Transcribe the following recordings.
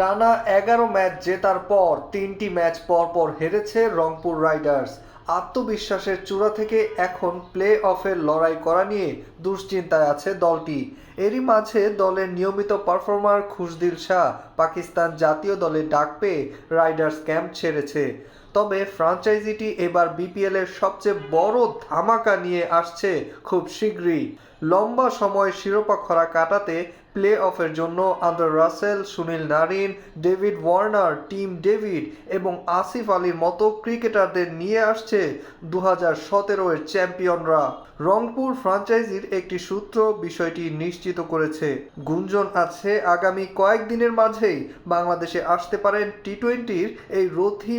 টানা এগারো ম্যাচ জেতার পর তিনটি ম্যাচ পরপর পর হেরেছে রংপুর রাইডার্স। আত্মবিশ্বাসের চূড়া থেকে এখন প্লে অফের লড়াই করা নিয়ে দুশ্চিন্তায় আছে দলটি। এরই মাঝে দলের নিয়মিত পারফর্মার খুশদিল শাহ পাকিস্তান জাতীয় দলে ডাক পেয়ে রাইডার্স ক্যাম্প ছেড়েছে। তবে ফ্রাঞ্চাইজিটি এবার বিপিএল এর সবচেয়ে বড় ধামাকা নিয়ে আসছে খুব শীঘ্রই। লম্বা সময় শিরোপা খরা কাটাতে প্লে অফের জন্য Andre Russell, Sunil Narine, David Warner, Tim David এবং আসিফ আলীর মতো ক্রিকেটারদের নিয়ে আসছে দু হাজার সতেরো এর চ্যাম্পিয়নরা। রংপুর ফ্রাঞ্চাইজির একটি সূত্র বিষয়টি নিশ্চিত করেছে। গুঞ্জন আছে আগামী কয়েকদিনের মাঝেই বাংলাদেশে আসতে পারেন টি টোয়েন্টির এই রথী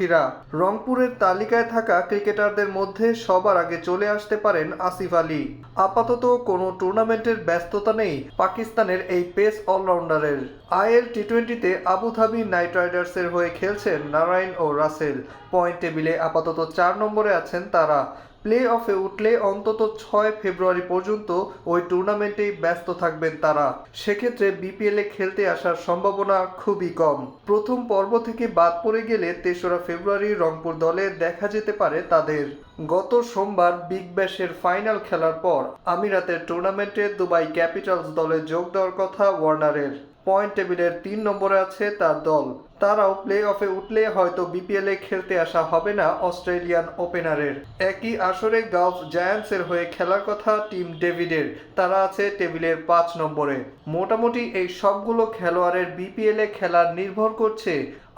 মহারথীরা রংপুরের তালিকায় থাকা ক্রিকেটারদের মধ্যে সবার আগে চলে আসতে পারেন আসিফ আলী। আপাতত কোনো টুর্নামেন্টের ব্যস্ততা নেই পাকিস্তানের এই পেস অলরাউন্ডারের। আইএল টি টোয়েন্টিতে আবুধাবি নাইট রাইডার্সের হয়ে খেলছেন নারায়ণ ও রাসেল। পয়েন্ট টেবিলে আপাতত চার নম্বরে আছেন তারা। প্লে অফে উঠলে অন্তত ছয় ফেব্রুয়ারি পর্যন্ত ওই টুর্নামেন্টেই ব্যস্ত থাকবেন তারা। সেক্ষেত্রে বিপিএল খেলতে আসার সম্ভাবনা খুবই কম। প্রথম পর্ব থেকে বাদ পড়ে গেলে তেসরা ফেব্রুয়ারি রংপুর দলে দেখা যেতে পারে তাদের। গত সোমবার বিগ ব্যাশের ফাইনাল খেলার পর আমিরাতের টুর্নামেন্টে দুবাই ক্যাপিটালস দলে যোগ দেওয়ার কথা ওয়ার্নারের। পয়েন্ট টেবিলের তিন নম্বরে আছে তার দল। তারাও প্লে অফে উঠলে হয়তো বিপিএল খেলতে আসা হবে না অস্ট্রেলিয়ান ওপেনারের। একই আসরে গালফ জায়ান্টসের হয়ে খেলার কথা টিম ডেভিডের। তারা আছে টেবিলের পাঁচ নম্বরে। মোটামুটি এই সবগুলো খেলোয়াড়ের বিপিএল এ খেলা নির্ভর করছে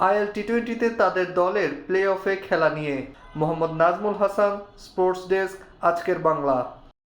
আইএল টি টোয়েন্টিতে তাদের দলের প্লে অফে খেলা নিয়ে। মোহাম্মদ নাজমুল হাসান, স্পোর্টস ডেস্ক, আজকের বাংলা।